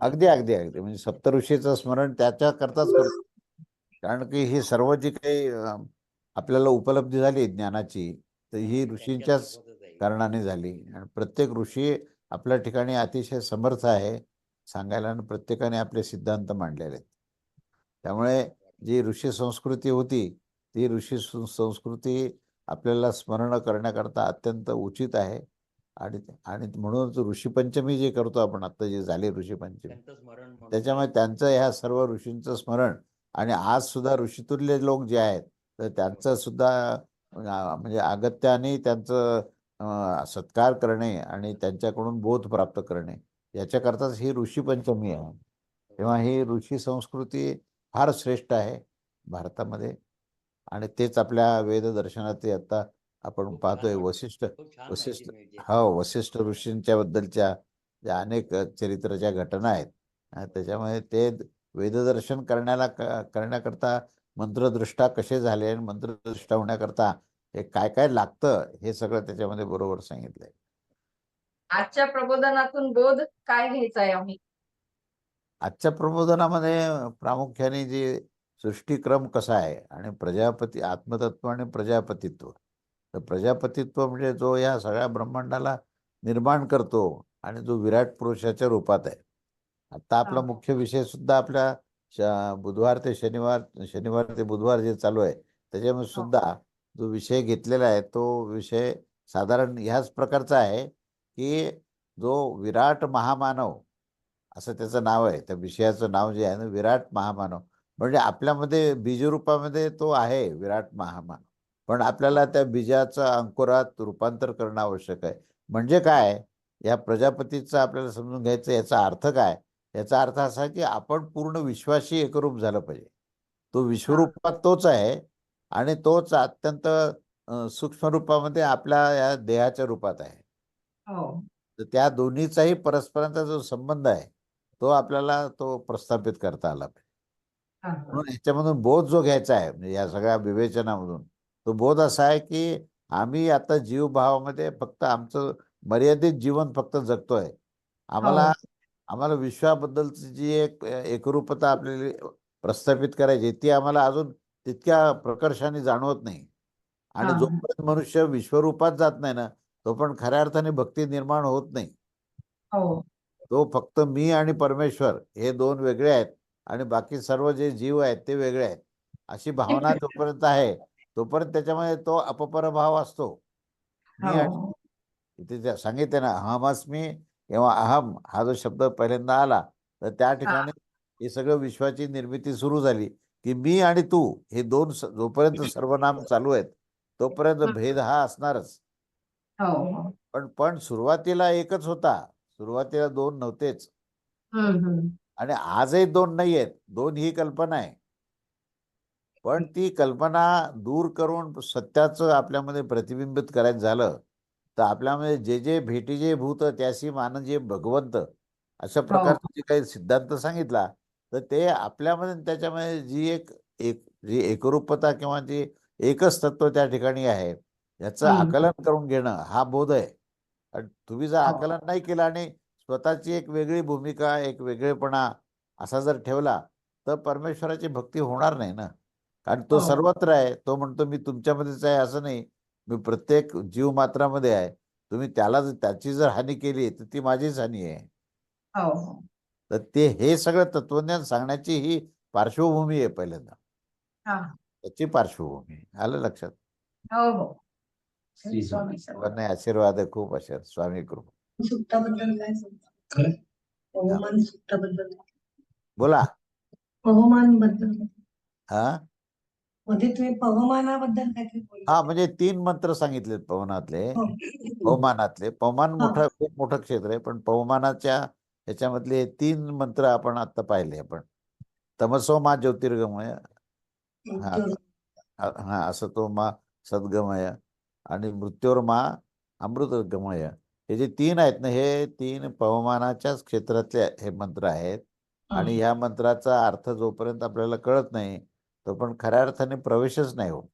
अगदी अगदी अगदी. म्हणजे सप्तऋषीचं स्मरण त्याच्या करताच करतो. कारण की ही सर्व जी काही आपल्याला उपलब्धी झाली ज्ञानाची तर ही ऋषींच्याच कारणाने झाली. आणि प्रत्येक ऋषी आपल्या ठिकाणी अतिशय समर्थ आहे सांगायला प्रत्येकाने आपले सिद्धांत मांडलेले आहेत. त्यामुळे जी ऋषी संस्कृती होती ती ऋषी संस्कृती आपल्याला स्मरण करण्याकरता अत्यंत उचित आहे. आणि आणि म्हणूनच ऋषीपंचमी जे करतो आपण आता जे झाली ऋषीपंचमी त्याच्यामुळे त्यांचं ह्या सर्व ऋषींचं स्मरण आणि आज सुद्धा ऋषितुल्य लोक जे आहेत तर त्यांचं सुद्धा म्हणजे अगत्याने त्यांचं सत्कार करणे आणि त्यांच्याकडून बोध प्राप्त करणे याच्याकरताच ही ऋषीपंचमी आहे. तेव्हा ही ऋषी संस्कृती फार श्रेष्ठ आहे भारतामध्ये. आणि तेच आपल्या वेददर्शनात ते आता आपण पाहतोय वशिष्ठ वशिष्ठ हो वशिष्ठ ऋषींच्या बद्दलच्या ज्या अनेक चरित्राच्या घटना आहेत अ, त्याच्यामुळे ते वेददर्शन करण्याला करण्याकरता मंत्रदृष्टा कसे झाले आणि मंत्रदृष्टा होण्याकरता हे काय काय लागतं हे सगळं त्याच्यामध्ये बरोबर सांगितलंय. आजच्या प्रबोधनातून बोध काय घ्यायचा आहे आम्ही? आजच्या प्रबोधनामध्ये प्रामुख्याने जे सृष्टिक्रम कसा आहे आणि प्रजापती आत्मतत्व आणि प्रजापतित्व तर प्रजापतित्व म्हणजे जो या सगळ्या ब्रह्मांडाला निर्माण करतो आणि जो विराट पुरुषाच्या रूपात आहे. आता आपला. मुख्य विषय सुद्धा आपल्या बुधवार ते शनिवार शनिवार ते बुधवार जे चालू आहे त्याच्यामध्ये सुद्धा जो विषय घेतलेला आहे तो विषय साधारण ह्याच प्रकारचा आहे की जो विराट महामानव असं त्याचं नाव आहे त्या विषयाचं नाव जे आहे ना विराट महामानव. म्हणजे आपल्यामध्ये बीजरूपामध्ये तो आहे विराट महामानव. पण आपल्याला त्या बीजाचं अंकुरात रूपांतर करणं आवश्यक आहे. म्हणजे काय? या प्रजापतीचं आपल्याला समजून घ्यायचं याचा अर्थ काय? याचा अर्थ असा की आपण पूर्ण विश्वाशी एकरूप झालं पाहिजे. तो विश्वरूपात तोच आहे आणि तोच अत्यंत सूक्ष्म रूपामध्ये आपल्या या देहाच्या रूपात आहे. हो. तर त्या दोन्हीचाही परस्परांचा जो संबंध आहे तो आपल्याला तो प्रस्थापित करता आला पाहिजे. म्हणून ह्याच्यामधून बोध जो घ्यायचा आहे म्हणजे या सगळ्या विवेचनामधून तो बोध असा आहे की आम्ही आता जीवभावामध्ये फक्त आमचं मर्यादित जीवन फक्त जगतोय. आम्हाला हो. आम्हाला विश्वाबद्दलची जी एक एकरूपता आपल्याला प्रस्थापित करायची ती आम्हाला अजून तितक्या प्रकर्षाने जाणवत नाही. आणि. जोपर्यंत मनुष्य विश्वरूपात जात नाही ना तो पण खऱ्या अर्थाने भक्ती निर्माण होत नाही. हो. तो फक्त मी आणि परमेश्वर हे दोन वेगळे आहेत आणि बाकी सर्व जे जीव आहेत ते वेगळे आहेत. अशी भावना जोपर्यंत आहे तोपर्यंत त्याच्यामध्ये तो अपपरभाव असतो. मी हो. सांगितले ना अहमस्मी किंवा अहम हा जो शब्द पहिल्यांदा आला तर त्या ठिकाणी हे सगळं विश्वाची निर्मिती सुरू झाली की मी आणि तू हे दोन जोपर्यंत सर्वनाम चालू आहेत तोपर्यंत. भेद हा असणारच. हो. पण पण सुरुवातीला एकच होता सुरुवातीला दोन नव्हतेच. आणि आजही दोन नाही आहेत दोन ही कल्पना आहे. पण ती कल्पना दूर करून सत्याचं आपल्यामध्ये प्रतिबिंबित करायचं झालं तर आपल्यामध्ये जे जे भेटी जे भूत त्याशी मान जे भगवंत अशा प्रकारचे जे काही सिद्धांत सांगितला तर ते आपल्यामध्ये त्याच्यामध्ये जी एक एक जी एकरूपता किंवा जी एकच तत्व त्या ठिकाणी आहे याचं. आकलन करून घेणं हा बोध आहे आणि तुम्ही जर हो. आकलन नाही केलं आणि स्वतःची एक वेगळी भूमिका एक वेगळेपणा असा जर ठेवला तर परमेश्वराची भक्ती होणार नाही ना कारण तो हो. सर्वत्र आहे. तो म्हणतो मी तुमच्यामध्येच आहे. असं नाही. मी प्रत्येक जीव मात्रामध्ये आहे. तुम्ही त्याला जर- त्याची जर हानी केली तर ती माझीच हानी आहे. हो हो. तर ते हे सगळं तत्वज्ञान सांगण्याची ही पार्श्वभूमी आहे पहिल्यांदा. हा. त्याची पार्श्वभूमी. आलं लक्षात? हो हो. आशीर्वाद आहे. खूप आशीर्वाद स्वामी कृपा. सुक्ताबद्दल काय सांगता? पवमान सुक्ताबद्दल. बोला. बद्दल हा? मध्ये तुम्ही पवमानाबद्दल काहीतरी बोलले. हा म्हणजे तीन मंत्र सांगितलेत पवनातले. हो. पवमानातले. पवमान. मोठं खूप मोठं क्षेत्र आहे पण पवमानाच्या ह्याच्यामधले तीन मंत्र आपण आता पाहिले आपण. तमसो मा ज्योतिर्गमय. हा हा असं तो मा सद्गमय आणि मृत्योर मा अमृतगमय. हे जे तीन आहेत ना हे तीन पवमानाच्याच क्षेत्रातले हे मंत्र आहेत. आणि ह्या मंत्राचा अर्थ जोपर्यंत आपल्याला कळत नाही तो पण खऱ्या अर्थाने प्रवेशच नाही होत.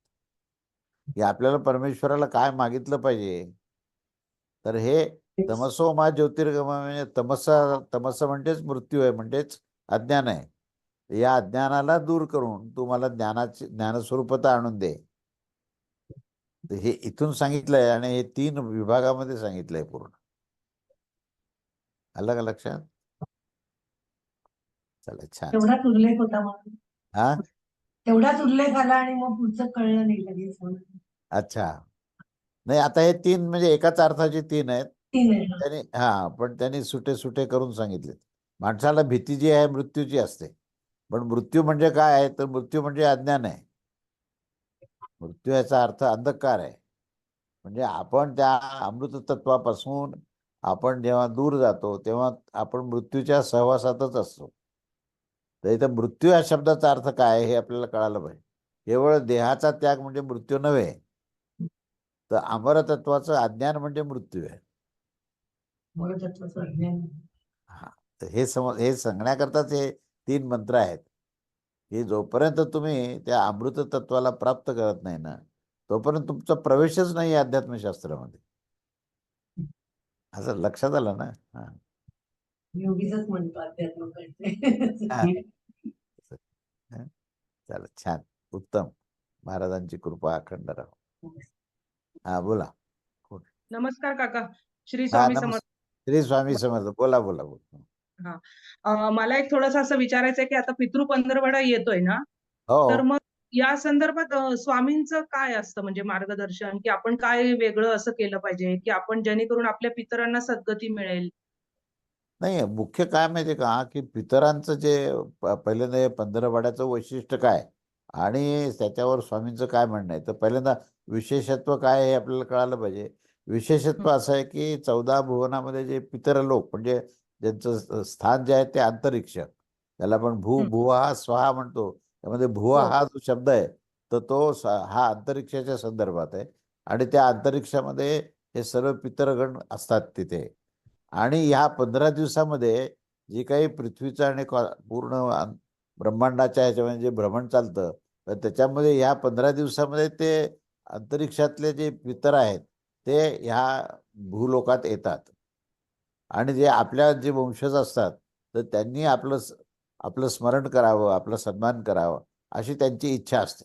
की आपल्याला परमेश्वराला काय मागितलं पाहिजे? तर हे तमसो मा ज्योतिर्गम म्हणजे तमसा तमस म्हणजेच मृत्यू आहे म्हणजेच अज्ञान आहे. या अज्ञानाला दूर करून तू मला ज्ञानाची ज्ञानस्वरूपता आणून दे. हे इथून सांगितलंय आणि हे तीन विभागामध्ये सांगितलंय पूर्ण. आलं का लक्षात? चला छान. हा? तेवढाच उल्लेख आला आणि मग पुढचं कळलं नाही लगेच. अच्छा. नाही आता हे तीन म्हणजे एकाच अर्थाचे तीन आहेत. तीन आहे हा. त्यांनी हा पण त्यांनी सुटे सुटे करून सांगितले माणसाला भीती जी आहे मृत्यूची असते. पण मृत्यू म्हणजे काय आहे? तर मृत्यू म्हणजे अज्ञान आहे. मृत्यू याचा अर्थ अंधकार आहे. म्हणजे आपण त्या अमृततत्वापासून आपण जेव्हा दूर जातो तेव्हा आपण मृत्यूच्या सहवासातच असतो. तर इथं मृत्यू या शब्दाचा अर्थ काय हे आपल्याला कळालं पाहिजे. केवळ देहाचा त्याग म्हणजे मृत्यू नव्हे तर अमरतत्वाचं अज्ञान म्हणजे मृत्यू आहे. अज्ञान. तर हे सम हे सांगण्याकरताच हे तीन मंत्र आहेत. की जोपर्यंत तुम्ही त्या अमृत तत्वाला प्राप्त करत नाही ना तोपर्यंत तुमचा प्रवेशच नाही अध्यात्मशास्त्रामध्ये. असं लक्षात आलं ना? हा. योगीच म्हणतो अध्यात्म हा. चालेल छान. उत्तम. महाराजांची कृपा अखंड राहो. हा बोला. नमस्कार काका. श्री हा स्वामी समर्थ. श्री स्वामी समर्थ. बोला बोला बोला. अं, मला एक थोडस असं विचारायचं आहे की आता पितृ पंधरवडा येतोय ना? हो. तर मग या संदर्भात स्वामींचं काय असतं? म्हणजे मार्गदर्शन की आपण काय वेगळं असं केलं पाहिजे? की आपण जेणेकरून आपल्या पितरांना सद्गती मिळेल? नाही मुख्य काय माहितीये का? की पितरांचं जे पहिल्यांदा हे पंधरवड्याचं वैशिष्ट्य काय? आणि त्याच्यावर स्वामींचं काय म्हणणं आहे? तर पहिल्यांदा विशेषत्व काय हे आपल्याला कळालं पाहिजे. विशेषत्व असं आहे की चौदा भुवनामध्ये जे पितर लोक म्हणजे ज्यांचं स्थान जे आहे ते अंतरिक्ष. त्याला आपण भू हं. भुवा स्वाहा म्हणतो. त्यामध्ये भुवा हो. हा जो शब्द आहे तर तो हा अंतरिक्षाच्या संदर्भात आहे. आणि त्या अंतरिक्षामध्ये हे सर्व पितरगण असतात तिथे. आणि ह्या पंधरा दिवसामध्ये जी काही पृथ्वीचं आणि पूर्ण ब्रह्मांडाच्या ह्याच्यामध्ये जे भ्रमण चालतं तर त्याच्यामध्ये ह्या पंधरा दिवसामध्ये ते अंतरिक्षातले जे पितर आहेत ते ह्या भूलोकात येतात. आणि जे आपल्या जे वंशज असतात तर त्यांनी आपलं आपलं स्मरण करावं आपलं सन्मान करावं अशी त्यांची इच्छा असते.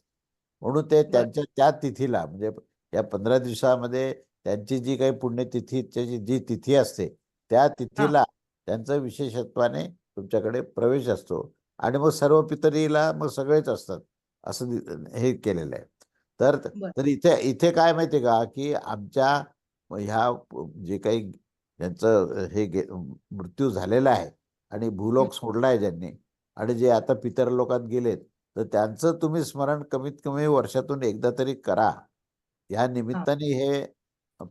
म्हणून ते त्यांच्या त्या तिथीला म्हणजे या पंधरा दिवसामध्ये त्यांची जी काही पुण्यतिथीची जी तिथी असते त्या तिथीला त्यांचं विशेषत्वाने तुमच्याकडे प्रवेश असतो. आणि मग सर्व पितरीला मग सगळेच असतात. असं हे केलेलं आहे. तर. तर इथे इथे काय माहिती का? की आमच्या ह्या जे काही ज्यांचं हे मृत्यू झालेला आहे आणि भूलोक सोडला आहे ज्यांनी आणि जे आता पितर लोकात गेलेत तर त्यांचं तुम्ही स्मरण कमीत कमी वर्षातून एकदा तरी करा. ह्या निमित्ताने हे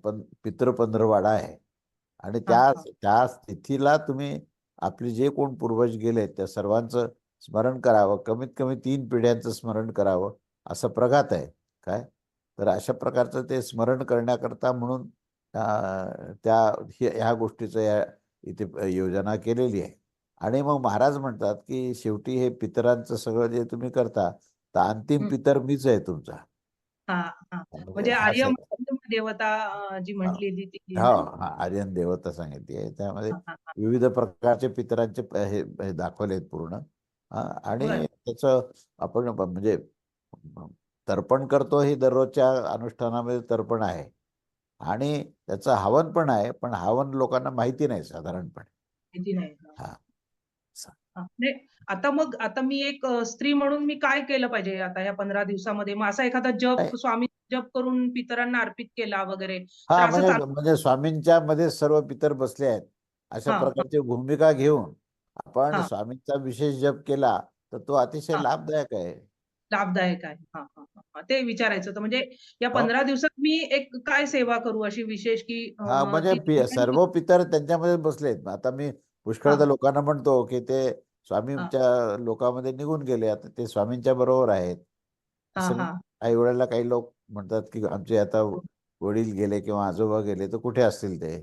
पण पितृ पंधरवाडा आहे. आणि त्या. त्या तिथीला तुम्ही आपले जे कोण पूर्वज गेलेत त्या सर्वांचं स्मरण करावं कमीत कमी तीन पिढ्यांचं स्मरण करावं असं प्रघात आहे. काय? तर अशा प्रकारचं ते स्मरण करण्याकरता म्हणून त्या ह्या गोष्टीचं या इथे योजना केलेली आहे. आणि मग महाराज म्हणतात की शेवटी हे पितरांचं सगळं जे तुम्ही करता तर अंतिम. पितर मीच आहे तुमचा. म्हणजे देवता जी म्हटलेली ती हो हा आर्यन देवता सांगितली आहे. त्यामध्ये. विविध प्रकारचे पितरांचे हे दाखवले आहेत पूर्ण. आणि. त्याचं आपण म्हणजे तर्पण करतो हे दररोजच्या अनुष्ठानामध्ये तर्पण आहे. आणि त्याचं हवन पण आहे पण हवन लोकांना माहिती नाही साधारणपणे. माहिती नाही हा. नाही, आता मग आता मी एक अ, स्त्री म्हणून मी काय केलं पाहिजे आता या पंधरा दिवसामध्ये मग असा एखादा जप. स्वामी जप करून पितरांना अर्पित केला वगैरे हा असं म्हणजे चालू- म्हणजे स्वामींच्या मध्ये सर्व पितर बसले आहेत अशा हा. प्रकारची भूमिका घेऊन आपण हा. स्वामींचा विशेष जप केला तर तो अतिशय हा. लाभदायक आहे लाभदायक आहे हा, हा, हा, हा. ते विचारायचं होतं म्हणजे या हो. पंधरा दिवसात मी एक काय सेवा करू अशी विशेष की अ, म्हणजे ती पि- लोकांची- सर्व पितर त्यांच्यामध्ये बसलेत आता मी पुष्कळदा. लोकांना म्हणतो की ते स्वामींच्या लोकांमध्ये निघून गेले आता ते स्वामींच्या बरोबर आहेत असं हा. काही वेळेला काही लोक म्हणतात की आमचे आता हो. वडील गेले किंवा आजोबा गेले तर कुठे असतील ते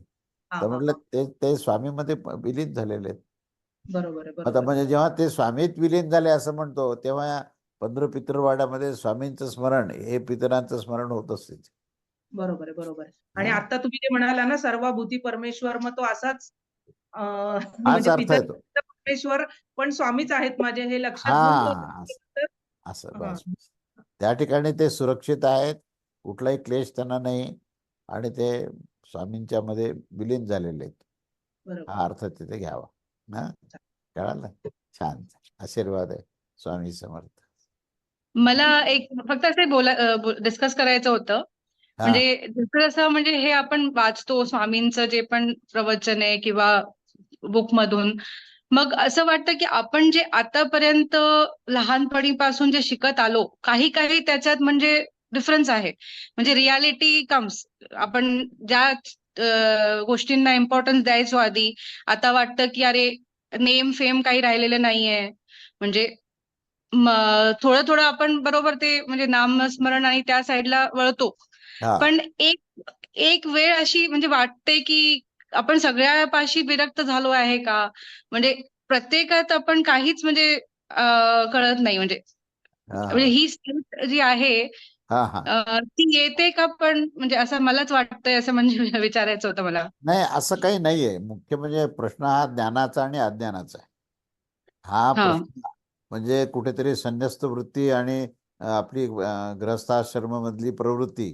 तर म्हटलं. ते ते स्वामीमध्ये विलीन झालेले आहेत बरोबर आता म्हणजे. जेव्हा ते स्वामीत विलीन झाले असं म्हणतो तेव्हा पंधरा पितरवाड्यामध्ये स्वामींचं स्मरण हे पितरांचं स्मरण होत असते बरोबर आहे बरोबर आहे आणि. आता तुम्ही जे म्हणाला ना सर्वभूती परमेश्वर मग तो असाच म्हणजे पिता परमेश्वर पण स्वामीच आहेत माझे हे लक्षात हा असं-. त्या ठिकाणी ते सुरक्षित आहेत. कुठलाही क्लेश त्यांना नाही आणि ते स्वामींच्या मध्ये विलीन झालेले आहेत. बरोबर. हा अर्थ तिथे घ्यावा. ना कळालं? छान आशीर्वाद आहे स्वामी समर्थ. मला एक फक्त असं बोला डिस्कस करायचं होतं. म्हणजे जसं जसं म्हणजे हे आपण वाचतो स्वामींचं जे पण प्रवचन आहे किंवा बुक मधून मग असं वाटतं की आपण जे आतापर्यंत लहानपणीपासून जे शिकत आलो काही काही त्याच्यात म्हणजे डिफरन्स आहे. म्हणजे रियालिटी कम्स आपण ज्या गोष्टींना इम्पॉर्टन्स द्यायचो आधी आता वाटतं की अरे नेम फेम काही राहिलेलं नाहीये. म्हणजे थोडं थोडं आपण बरोबर ते म्हणजे नामस्मरण आणि त्या साईडला वळतो. पण एक एक वेळ अशी म्हणजे वाटते की आपण सगळ्यापाशी विरक्त झालो आहे का? म्हणजे प्रत्येकात आपण काहीच म्हणजे कळत नाही. म्हणजे हा म्हणजे ही स्थिती जी आहे हा हा. ती येते का पण म्हणजे असं मलाच वाटतंय असं म्हणजे विचारायचं होतं मला. नाही असं काही नाहीये. मुख्य म्हणजे प्रश्न हा ज्ञानाचा आणि अज्ञानाचा आहे. हा. प्रश्न म्हणजे कुठेतरी संन्यस्त वृत्ती आणि आपली अ, गृहस्थाश्रम मधली प्रवृत्ती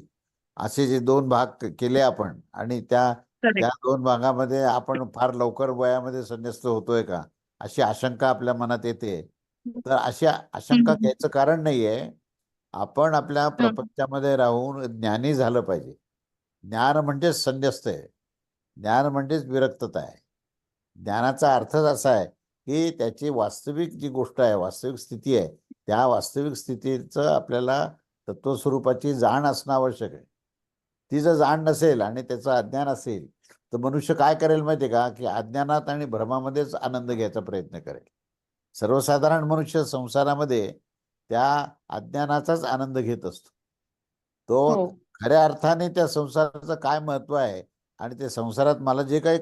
असे जे दोन भाग केले आपण आणि त्या. त्या दोन भागामध्ये आपण फार लवकर वयामध्ये संन्यस्त होतोय का? अशी आशंका आपल्या मनात येते. तर अशी आशंका. घ्यायचं कारण नाहीये. आपण आपल्या प्रपंचामध्ये राहून ज्ञानी झालं पाहिजे. ज्ञान म्हणजेच संन्यस्त आहे. ज्ञान म्हणजेच विरक्तता आहे. ज्ञानाचा अर्थच असा आहे की त्याची वास्तविक जी गोष्ट आहे वास्तविक स्थिती आहे त्या वास्तविक स्थितीचं आपल्याला तत्वस्वरूपाची जाण असणं आवश्यक आहे. ती जर जाण नसेल आणि त्याचं अज्ञान असेल तर मनुष्य काय करेल माहिती का? की अज्ञानात आणि भ्रमामध्येच आनंद घ्यायचा प्रयत्न करेल. सर्वसाधारण मनुष्य संसारामध्ये त्या अज्ञानाचाच आनंद घेत असतो. तो हो. खऱ्या अर्थाने त्या संसाराचं काय महत्त्व आहे आणि ते संसारात मला जे काही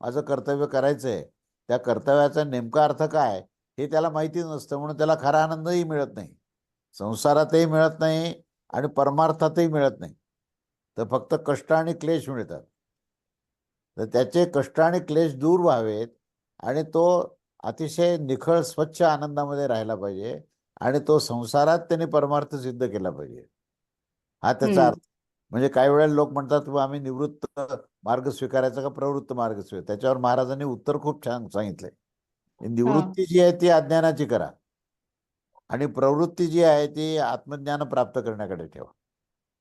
माझं कर्तव्य करायचं आहे त्या कर्तव्याचा नेमका अर्थ काय हे त्याला माहिती नसतं म्हणून त्याला खरा आनंदही मिळत नाही. संसारातही मिळत नाही आणि परमार्थातही मिळत नाही. तर फक्त कष्ट आणि क्लेश मिळतात. तर त्याचे कष्ट आणि क्लेश दूर व्हावेत आणि तो अतिशय निखळ स्वच्छ आनंदामध्ये राहायला पाहिजे आणि तो संसारात त्यांनी परमार्थ सिद्ध केला पाहिजे. हा त्याचा. अर्थ. म्हणजे काही वेळेला लोक म्हणतात "बुवा, आम्ही निवृत्त मार्ग स्वीकारायचा का? प्रवृत्त मार्ग स्वीकार त्याच्यावर महाराजांनी उत्तर खूप छान सांगितलंय की निवृत्ती जी आहे ती अज्ञानाची करा आणि प्रवृत्ती जी आहे ती आत्मज्ञान प्राप्त करण्याकडे ठेवा.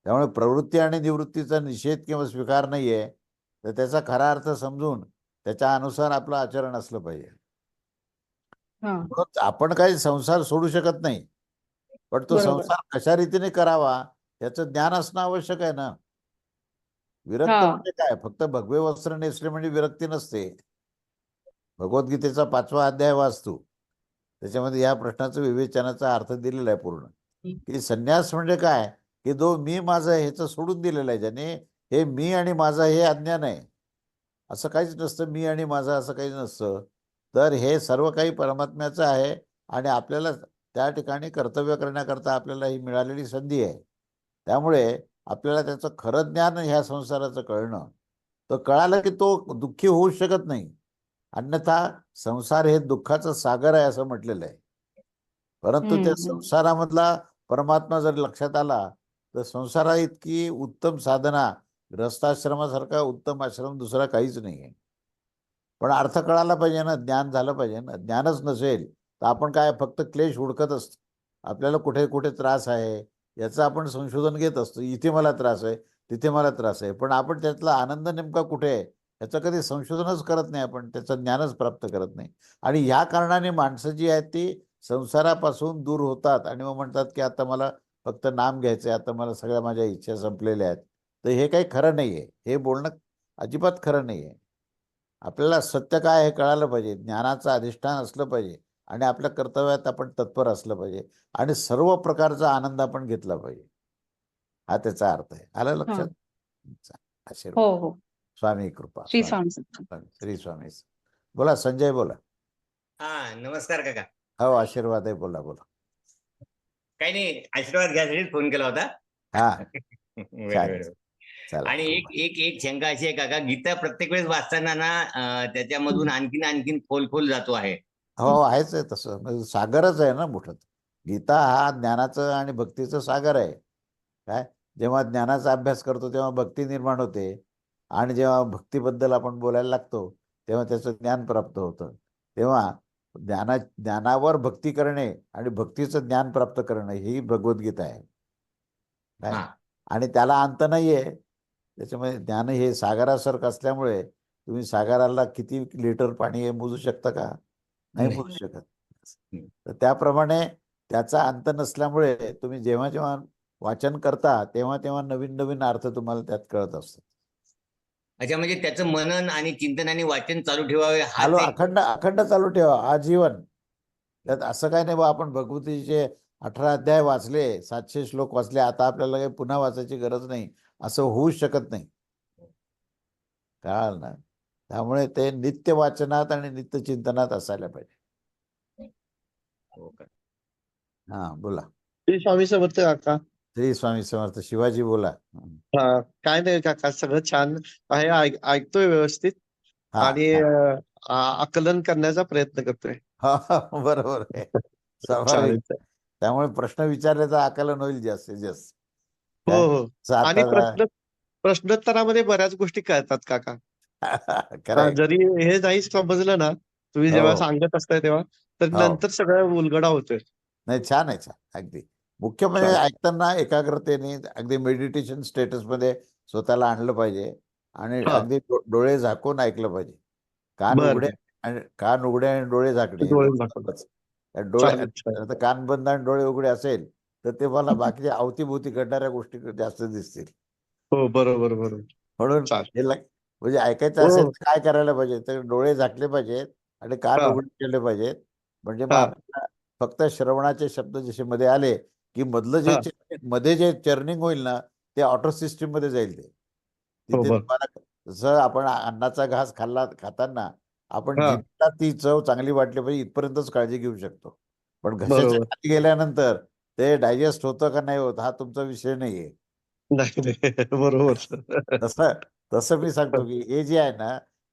त्यामुळे प्रवृत्ती आणि निवृत्तीचा निषेध किंवा स्वीकार नाहीये. तर त्याचा खरा अर्थ समजून त्याच्या अनुसार आपलं आचरण असलं पाहिजे. हा. आपण काही संसार सोडू शकत नाही. पण तो. संसार कशा रीतीने करावा याचं ज्ञान असणं आवश्यक आहे ना. विरक्त. म्हणजे काय? फक्त भगवे वस्त्र नेसले म्हणजे विरक्ती नसते. भगवद्गीतेचा पाचवा अध्याय वाचतो. त्याच्यामध्ये या प्रश्नाचं विवेचनाचा अर्थ दिलेला आहे पूर्ण. की संन्यास म्हणजे काय? की जो मी माझं ह्याचं सोडून दिलेलं आहे ज्याने हे मी आणि माझं हे अज्ञान आहे. असं काहीच नसतं मी आणि माझं असं काही नसतं. तर हे सर्व काही परमात्म्याचं आहे आणि आपल्याला त्या ठिकाणी कर्तव्य करण्याकरता आपल्याला ही मिळालेली संधी आहे. त्यामुळे आपल्याला त्याचं खरं ज्ञान ह्या संसाराचं कळणं. तर कळालं की तो दुःखी होऊ शकत नाही. अन्यथा संसार हे दुःखाचं सागर आहे असं म्हटलेलं आहे. परंतु त्या. संसारामधला परमात्मा जर लक्षात आला तर संसारा इतकी उत्तम साधना ग्रस्ताश्रमासारखा उत्तम आश्रम दुसरा काहीच नाही आहे पण अर्थ कळायला पाहिजे ना ज्ञान झालं पाहिजे ना. ज्ञानच नसेल तर आपण काय फक्त क्लेश हुडकत असतो. आपल्याला कुठे कुठे त्रास आहे याचं आपण संशोधन घेत असतो. इथे मला त्रास आहे तिथे मला त्रास आहे. पण आपण त्यातला आनंद नेमका कुठे आहे याचं कधी संशोधनच करत नाही आपण त्याचं ज्ञानच प्राप्त करत नाही. आणि ह्या कारणाने माणसं जी आहेत ती संसारापासून दूर होतात. आणि मग म्हणतात की आता मला फक्त नाम घ्यायचं आहे आता मला सगळ्या माझ्या इच्छा संपलेल्या आहेत. तर हे काही खरं नाही आहे हे बोलणं अजिबात खरं नाही आहे आपल्याला सत्य काय हे कळालं पाहिजे. ज्ञानाचं अधिष्ठान असलं पाहिजे. आणि आपल्या कर्तव्यात आपण तत्पर असलं पाहिजे. आणि सर्व प्रकारचा आनंद आपण घेतला पाहिजे. हा त्याचा अर्थ आहे. आलं लक्षात? चा- आशीर्वाद. हो हो. स्वामी कृपा. श्री स्वामी श्री स्वामी बोला संजय बोला. हा नमस्कार काका. हो आशीर्वाद आहे. बोला बोला. काही नाही आशीर्वाद घ्यायसाठी फोन केला होता. हा. बरं, छान. बरं. आणि एक एक एक शंका अशी आहे काका गीता प्रत्येक वेळेस वाचताना ना त्याच्यामधून आणखीन आणखीन खोल खोल जातो आहे. हो आहेच आहे तसं. सागरच आहे ना मोठं. गीता हा ज्ञानाचं आणि भक्तीचं सागर आहे. काय? जेव्हा ज्ञानाचा अभ्यास करतो तेव्हा भक्ती निर्माण होते. आणि जेव्हा भक्तीबद्दल आपण बोलायला लागतो तेव्हा त्याचं ज्ञान प्राप्त होतं. तेव्हा ज्ञाना ज्ञानावर भक्ती करणे आणि भक्तीचं ज्ञान प्राप्त करणं ही भगवद्गीता आहे. आणि त्याला अंत नाहीये. त्याच्यामुळे ज्ञान हे सागरासारखं असल्यामुळे तुम्ही सागराला किती लिटर पाणी आहे मोजू शकता का नाही. मोजू शकत. तर त्याप्रमाणे त्याचा अंत नसल्यामुळे तुम्ही जेव्हा जेव्हा वाचन करता तेव्हा तेव्हा नवीन नवीन अर्थ तुम्हाला त्यात कळत असतात अच्छा म्हणजे त्याचं मनन आणि चिंतन आणि वाचन चालू ठेवावे हा चालू ते- अखंड अखंड चालू ठेवा आजीवन त्यात असं काय नाही बा आपण भगवतीचे अठरा अध्याय वाचले सातशे श्लोक वाचले आता आपल्याला काही पुन्हा वाचायची गरज नाही असं होऊच शकत नाही. कळाल ना त्यामुळे ते नित्य वाचनात आणि नित्य चिंतनात असायला पाहिजे. हो का? हा बोला. श्री स्वामी समर्थ काका. श्री स्वामी समर्थ शिवाजी बोला. काय नाही काका सगळं छान आहे ऐक- ऐकतोय व्यवस्थित. आणि आकलन करण्याचा प्रयत्न करतोय. हा, हा, बरोबर आहे. स्वाभाविक. त्यामुळे प्रश्न विचारल्याचं आकलन होईल जास्तीत जास्त. हो? हो आणि प्रश्न प्रश्नोत्तरामध्ये बऱ्याच गोष्टी कळतात काका हा. जरी हे नाही समजलं ना तुम्ही जेव्हा हो. सांगत असताय तेव्हा तर हो. नंतर सगळं उलगडा होतोय नाही छान आहे छान अगदी मुख्य म्हणजे चालेल. ऐकताना एकाग्रतेने अगदी मेडिटेशन स्टेटसमध्ये स्वतःला आणलं पाहिजे आणि हा. अगदी डो- डोळे झाकून ऐकलं पाहिजे कान बरं, उघडे आणि कान उघडे आणि डोळे झाकणे डोळे चालेल, चालेल. आता कान बंद आणि डोळे उघडे असेल तर ते मला बाकीच्या अवतीभोवती घडणाऱ्या गोष्टी जास्त दिसतील हो बरोबर बरोबर म्हणून. हे म्हणजे ऐकायचं हो, असेल हो. तर काय करायला पाहिजे तर डोळे झाकले पाहिजेत आणि कान हा. उघडे केले पाहिजेत म्हणजे हा. फक्त श्रवणाचे शब्द जसे मध्ये आले की मधलं जे हा. मध्ये जे चर्निंग होईल ना ते ऑटो सिस्टीममध्ये जाईल ते तिथे बरं. तुम्हाला जसं आपण अन्नाचा घास खाल्ला खाताना आपण हा. ती चव चांगली वाटली पाहिजे इथपर्यंतच काळजी घेऊ शकतो पण घशाच्या. खाली गेल्यानंतर ते डायजेस्ट होतं का नाही होत हा तुमचा विषय नाहीये. नाही नाही. बरोबर. तसं तसं मी सांगतो की हे जे आहे ना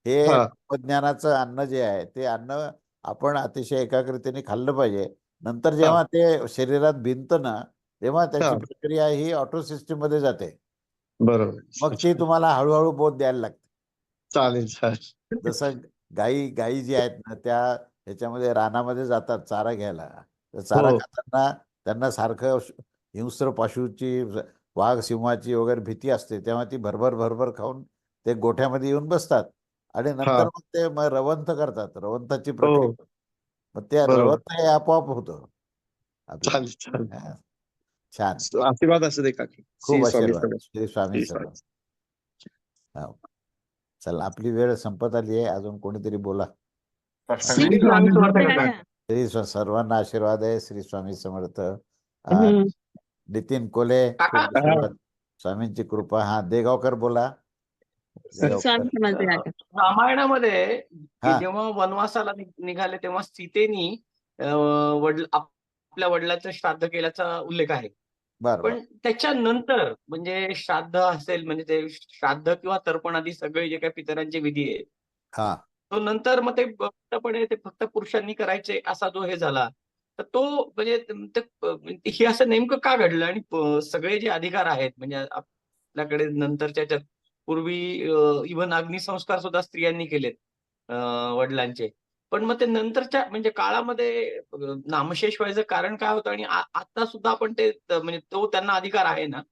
हे. तत्वज्ञानाचं अन्न जे आहे ते अन्न आपण अतिशय एकाग्रतेने खाल्लं पाहिजे. नंतर जेव्हा ते शरीरात भिनतं ना तेव्हा त्याची. प्रक्रिया ही ऑटो सिस्टीममध्ये जाते. बरोबर. मग ती तुम्हाला हळूहळू बोध द्यायला लागते. चालेल चालेल. जसं गाई गाई जी आहेत ना त्या ह्याच्यामध्ये रानामध्ये जातात चारा घ्यायला. तर चारा हो. खाताना त्यांना सारखं हिंस्र पशुची वाघ सिंहाची वगैरे भीती असते तेव्हा ती भरभर भरभर खाऊन ते गोठ्यामध्ये येऊन बसतात. आणि नंतर मग ते मग रवंथ करतात रवंथाची प्रक्रिया. मग ते हो. रवंथ हे आपोआप होतं. हा. छान. आशीर्वाद असू दे काकी. खूप श्री स्वामी आशीर्वाद. श्री स्वामी. हो. चला आपली वेळ संपत आली आहे. अजून कोणीतरी बोला. श्री सर्वांना आशीर्वाद आहे. श्री स्वामी समर्थ. नितीन कोले. स्वामींची कृपा. हा देगावकर बोला. रामायणामध्ये. जेव्हा वनवासाला निघाले तेव्हा सीतेनी वडील आप- आपल्या वडिलाचं श्राद्ध केल्याचा उल्लेख आहे. पण त्याच्यानंतर म्हणजे श्राद्ध असेल म्हणजे ते श्राद्ध किंवा तर्पण आदी सगळे जे काही पितरांचे विधी आहे हा. तो नंतर मग ते फक्तपणे ते फक्त पुरुषांनी करायचे असा जो हे झाला तर तो म्हणजे, म्हणजे हे असं नेमकं का घडलं? आणि सगळे जे अधिकार आहेत म्हणजे आपल्याकडे नंतरच्या पूर्वी इव्हन अग्निसंस्कार सुद्धा स्त्रियांनी केलेत वडिलांचे. पण मग ते नंतरच्या म्हणजे काळामध्ये नामशेष व्हायचं कारण काय होतं? आणि आता सुद्धा आपण ते म्हणजे तो त्यांना अधिकार आहे ना?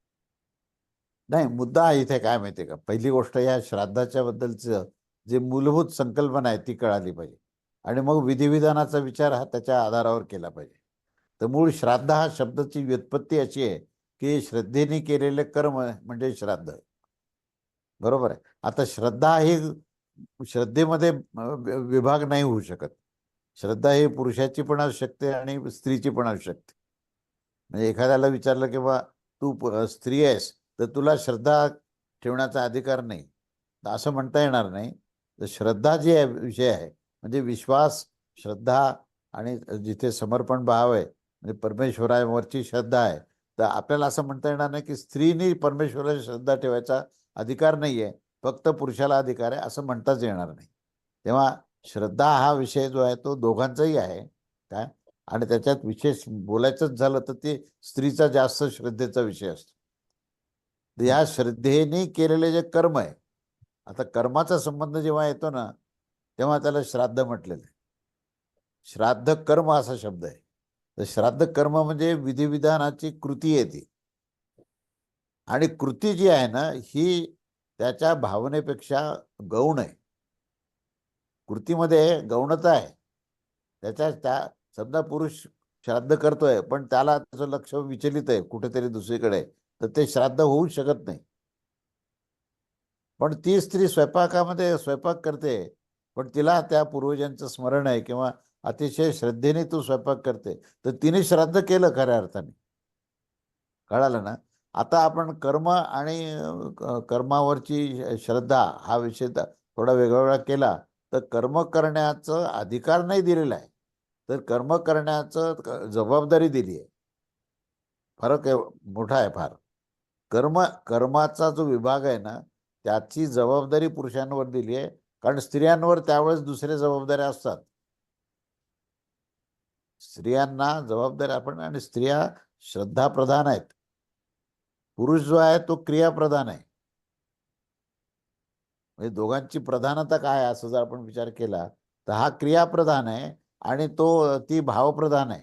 नाही मुद्दा इथे काय माहितीये का? पहिली गोष्ट या श्राद्धाच्या बद्दलचं जे मूलभूत संकल्पना आहे ती कळाली पाहिजे. आणि मग विधिविधानाचा विचार हा त्याच्या आधारावर केला पाहिजे. तर मूळ श्राद्ध हा शब्दाची व्युत्पत्ती अशी आहे की श्रद्धेने केलेले कर्म म्हणजे श्राद्ध. बरोबर आहे? आता श्रद्धा ही श्रद्धेमध्ये विभाग नाही होऊ शकत. श्रद्धा ही पुरुषाची पण असू शकते आणि स्त्रीची पण असू शकते म्हणजे एखाद्याला विचारलं की बा तू स्त्री आहेस तर तुला श्रद्धा ठेवण्याचा अधिकार नाही. असं म्हणता येणार नाही. श्रद्धा जी आहे विषय आहे म्हणजे विश्वास श्रद्धा आणि जिथे समर्पण भाव आहे म्हणजे परमेश्वरावरची श्रद्धा आहे तर आपल्याला असं म्हणता येणार नाही की स्त्रीनी परमेश्वराची श्रद्धा ठेवायचा अधिकार नाहीये फक्त पुरुषाला अधिकार आहे असं म्हणताच येणार नाही. तेव्हा श्रद्धा हा विषय जो आहे तो दोघांचाही आहे काय? आणि त्याच्यात विशेष बोलायचंच झालं तर ते स्त्रीचा जास्त श्रद्धेचा विषय असतो. या श्रद्धेने केलेले जे कर्म आहे आता कर्माचा संबंध जेव्हा येतो ना तेव्हा त्याला श्राद्ध म्हटलेलं आहे. श्राद्ध कर्म असा शब्द आहे. तर श्राद्ध कर्म म्हणजे विधिविधानाची कृती आहे ती. आणि कृती जी आहे ना ही त्याच्या भावनेपेक्षा गौण आहे. कृतीमध्ये गौणता आहे. त्याच्या त्या समजा पुरुष श्राद्ध करतोय पण त्याला त्याचं लक्ष विचलित आहे कुठेतरी दुसरीकडे. तर ते श्राद्ध होऊ शकत नाही. पण ती स्त्री स्वयंपाकामध्ये स्वयंपाक करते पण तिला त्या पूर्वजांचं स्मरण आहे किंवा अतिशय श्रद्धेने तू स्वयंपाक करते. तर तिने श्राद्ध केलं खऱ्या अर्थाने. कळालं ना? आता आपण कर्म आणि कर्मावरची श्रद्धा हा विषय थोडा वेगळा केला तर कर्म करण्याचं अधिकार नाही दिलेला आहे. तर कर्म करण्याचं जबाबदारी दिली आहे. फरक आहे मोठा आहे फार. कर्म कर्माचा जो विभाग आहे ना त्याची जबाबदारी पुरुषांवर दिली आहे. कारण स्त्रियांवर त्यावेळेस दुसऱ्या जबाबदाऱ्या असतात. स्त्रियांना जबाबदारी आपण आणि स्त्रिया श्रद्धा प्रधान आहेत. पुरुष जो आहे तो क्रियाप्रधान आहे. म्हणजे दोघांची प्रधानता काय आहे असं जर आपण विचार केला तर हा क्रियाप्रधान आहे आणि तो ती भावप्रधान आहे.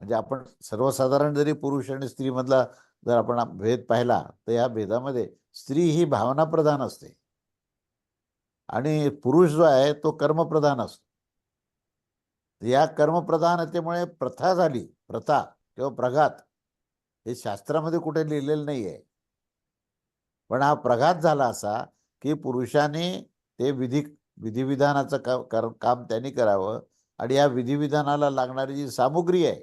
म्हणजे आपण सर्वसाधारण जरी पुरुष आणि स्त्री मधला जर आपण भेद पाहिला तर या भेदामध्ये स्त्री ही भावनाप्रधान असते. आणि पुरुष जो आहे तो कर्मप्रधान असतो. या कर्मप्रधानतेमुळे प्रथा झाली प्रथा किंवा प्रघात हे शास्त्रामध्ये कुठे लिहिलेलं नाही आहे पण हा प्रघात झाला असा की पुरुषाने ते विधी विधिविधानाचं का कर- काम त्यांनी करावं आणि या विधिविधानाला लागणारी जी सामुग्री आहे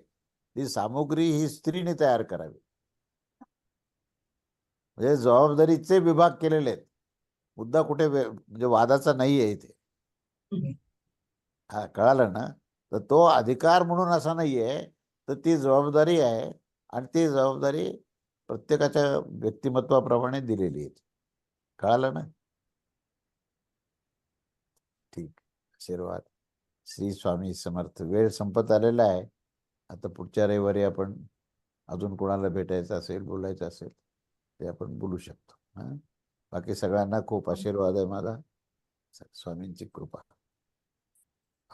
ती सामुग्री ही स्त्रीने तयार करावी. म्हणजे जबाबदारीचे विभाग केलेले आहेत. मुद्दा कुठे म्हणजे वादाचा नाही आहे इथे हा कळालं ना? तर तो अधिकार म्हणून असा नाही आहे तर ती जबाबदारी आहे आणि ती जबाबदारी प्रत्येकाच्या व्यक्तिमत्वाप्रमाणे दिलेली आहे. कळालं ना? ठीक. आशीर्वाद. श्री स्वामी समर्थ. वेळ संपत आलेला आहे. आता पुढच्या रविवारी आपण अजून कोणाला भेटायचं असेल बोलायचं असेल? ते आपण बोलू शकतो हा? बाकी सगळ्यांना खूप आशीर्वाद आहे माझा स्वामींची कृपा.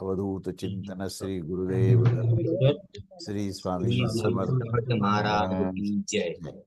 अवधूत चिंतन श्री गुरुदेव. दत्त. श्री स्वामी समर्थ महाराज की जय. जय.